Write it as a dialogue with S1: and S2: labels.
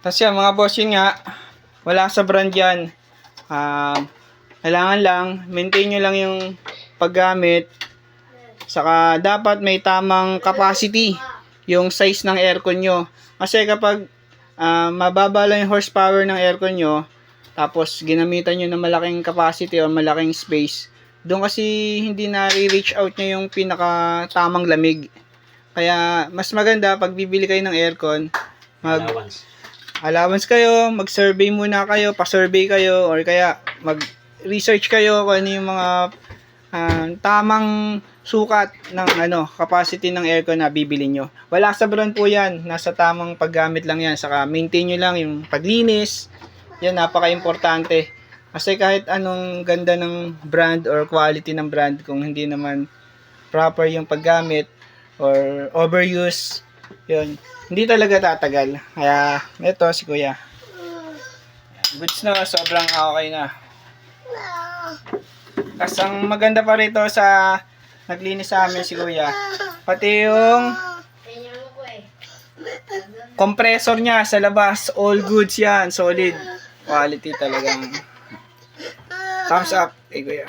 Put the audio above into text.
S1: Tapos yan, mga boss, yun nga, wala sa brand yan. Um, kailangan lang, maintain nyo lang yung paggamit. Saka, dapat may tamang capacity yung size ng aircon nyo. Kasi kapag ah, mababa lang yung horsepower ng aircon nyo, tapos ginamitan nyo ng malaking capacity o malaking space, doon kasi hindi na reach out nyo yung pinaka tamang lamig. Kaya, mas maganda pag bibili kayo ng aircon, mag,
S2: Allowance.
S1: Allowance kayo, mag-survey muna kayo, pa-survey kayo, or kaya mag-research kayo kung ano yung mga ah, tamang sukat ng ano, capacity ng aircon na bibili nyo. Wala sa brand po yan, nasa tamang paggamit lang yan, saka maintain nyo lang yung paglinis, yan napaka-importante. Kasi kahit anong ganda ng brand or quality ng brand, kung hindi naman proper yung paggamit or overuse, yun, hindi talaga tatagal. Kaya, ito si kuya. Goods na, sobrang okay na. Tapos ang maganda pa rito sa naglinis sa amin si kuya, pati yung compressor niya sa labas, all goods yan, solid. Quality talagang. Thumbs up, eh kuya.